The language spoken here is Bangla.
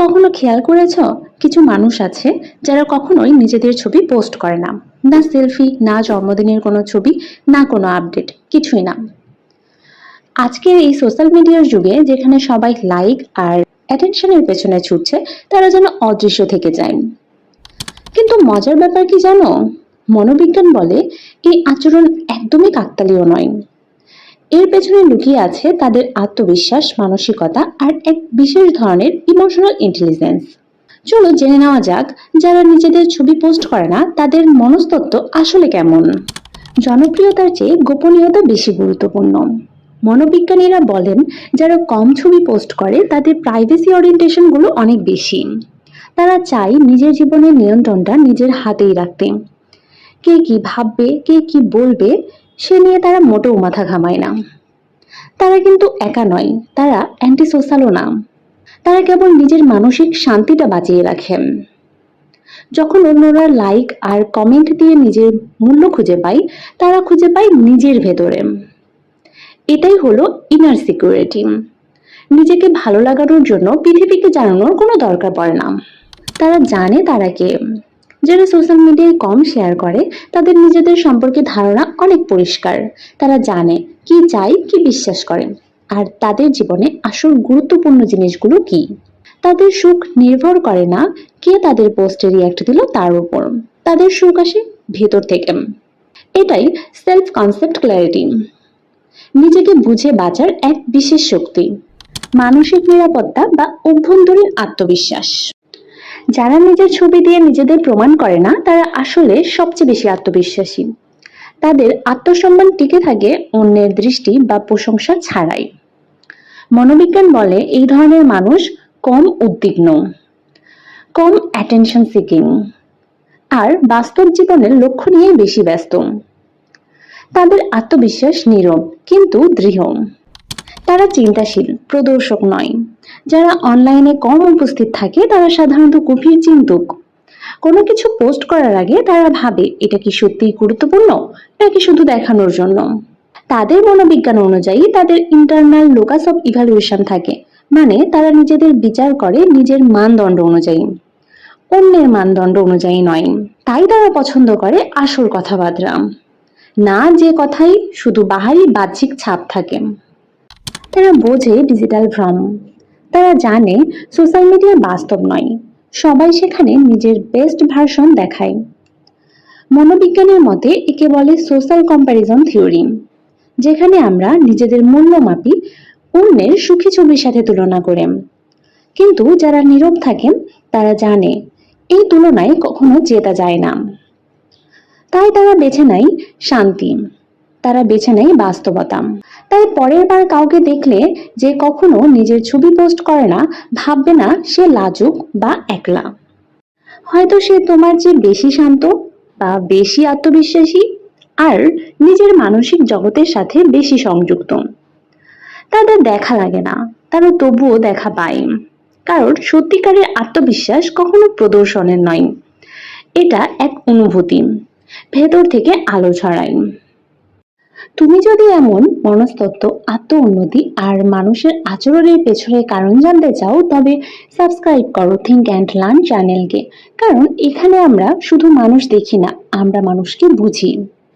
কখনো খেয়াল করেছ? কিছু মানুষ আছে যারা কখনোই নিজেদের ছবি পোস্ট করে না। না সেলফি, না জন্মদিনের কোনো ছবি, না কোনো আপডেট, কিছুই না। আজকের এই সোশ্যাল মিডিয়ার যুগে যেখানে সবাই লাইক আর অ্যাটেনশনের পেছনে ছুটছে, তারা যেন অদৃশ্য থেকে যায়। কিন্তু মজার ব্যাপার কি জানো? মনোবিজ্ঞান বলে, এই আচরণ একদমই কাকতালীয় নয়। এর পেছনে লুকিয়ে আছে তাদের আত্মবিশ্বাস, মানসিকতা আর এক বিশেষ ধরনের ইমোশনাল ইন্টেলিজেন্স চলো জেনে নেওয়া যাক, যারা নিজেদের ছবি পোস্ট করে না, তাদের মনস্তত্ত্ব আসলে কেমন? জনপ্রিয়তার চেয়ে গোপনীয়তা বেশি গুরুত্বপূর্ণ। মনোবিজ্ঞানীরা বলেন, যারা কম ছবি পোস্ট করে, তাদের প্রাইভেসি ওরিয়েন্টেশনগুলো অনেক বেশি। তারা চায় নিজের জীবনের নিয়ন্ত্রণটা নিজের হাতেই রাখতে। কে কি ভাববে, কে কি বলবে সে নিয়ে তারা মোটেও মাথা ঘামায় না। তারা কিন্তু একা নয়, তারা অ্যান্টি সোশ্যালও না। তারা কেবল নিজের মানসিক শান্তিটা বাঁচিয়ে রাখেন যখন অন্যরা লাইক আর কমেন্ট দিয়ে নিজের মূল্য খুঁজে পায়, তারা খুঁজে পায় নিজের ভেতরে। এটাই হলো ইনার সিকিউরিটি নিজেকে ভালো লাগানোর জন্য পৃথিবীকে জানানোর কোনো দরকার পড়ে না। তারা জানে তারা কে। যারা সোশ্যাল মিডিয়ায় কম শেয়ার করে, তাদের নিজেদের সম্পর্কে ধারণা অনেক পরিষ্কার। তারা জানে কি চাই কি বিশ্বাস করে। আর তাদের জীবনে আসল গুরুত্বপূর্ণ জিনিসগুলো কি? তাদের সুখ নির্ভর করে না কে তাদের পোস্টে রিয়াক্ট দিল তার উপর। তাদের সুখ আসে ভেতর থেকে। এটাই সেলফ কনসেপ্ট ক্ল্যারিটি নিজেকে বুঝে বাঁচার এক বিশেষ শক্তি। মানসিক নিরাপত্তা বা অভ্যন্তরীণ আত্মবিশ্বাস। যারা নিজের ছবি দিয়ে নিজেদের প্রমাণ করে না, তারা আসলে সবচেয়ে বেশি আত্মবিশ্বাসী। তাদের আত্মসম্মান টিকে থাকে অন্যের দৃষ্টি বা প্রশংসা ছাড়াই। মনোবিজ্ঞান বলে এই ধরনের মানুষ কম উদ্বিগ্ন, কম অ্যাটেনশন সিকিং আর বাস্তব জীবনের লক্ষ্য নিয়ে বেশি ব্যস্ত। তাদের আত্মবিশ্বাস নীরব, কিন্তু দৃঢ়। তারা চিন্তাশীল, প্রদর্শক নয়। যারা অনলাইনে কম উপস্থিত থাকে, তারা সাধারণত গভীর চিন্তক। কোনো কিছু পোস্ট করার আগে তারা ভাবে, এটা কি সত্যিই গুরুত্বপূর্ণ, নাকি শুধু দেখানোর জন্য? তাদের মনোবিজ্ঞান অনুযায়ী তাদের ইন্টারনাল লোকাস অফ ইভ্যালুয়েশন থাকে মানে তারা নিজেদের বিচার করে নিজের মানদণ্ড অনুযায়ী। অন্যের মানদণ্ড অনুযায়ী নয়, তাই তারা পছন্দ করে আসল কথাবার্তা। না যে কথাই শুধু বাহারি বাহ্যিক ছাপ থাকে। তারা বোঝে ডিজিটাল ভ্রম। তারা জানে সোশ্যাল মিডিয়া বাস্তব নয়। সবাই সেখানে নিজের বেস্ট ভার্সন দেখায়। মনোবিজ্ঞানের মতে একে বলে সোশ্যাল কম্প্যারিজন থিওরি যেখানে আমরা নিজেদের মূল্য মাপি অন্যের সুখী ছবির সাথে তুলনা করে। কিন্তু যারা নীরব থাকেন, তারা জানে এই তুলনায় কখনো জেতা যায় না। তাই তারা বেছে নেয় শান্তি। তারা বেছে নেয় বাস্তবতা। তাই পরের বার কাউকে দেখলে যে কখনো নিজের ছবি পোস্ট করে না, ভাববে না সে লাজুক বা একলা। হয়তো সে তোমার চেয়ে বেশি শান্ত বা বেশি আত্মবিশ্বাসী আর নিজের মানসিক জগতের সাথে বেশি সংযুক্ত। তাদের দেখা লাগে না, তারা তবুও দেখা পায়। কারণ সত্যিকারের আত্মবিশ্বাস কখনো প্রদর্শনের নয়। এটা এক অনুভূতি, ভেতর থেকে আলো ছড়ায়। তুমি যদি এমন মনস্তত্ত্ব আত্ম উন্নতি আর মানুষের আচরণের পেছনে কারণ জানতে চাও, তবে সাবস্ক্রাইব করো থিঙ্ক অ্যান্ড লার্ন চ্যানেলকে কারণ এখানে আমরা শুধু মানুষ দেখি না, আমরা মানুষকে বুঝি।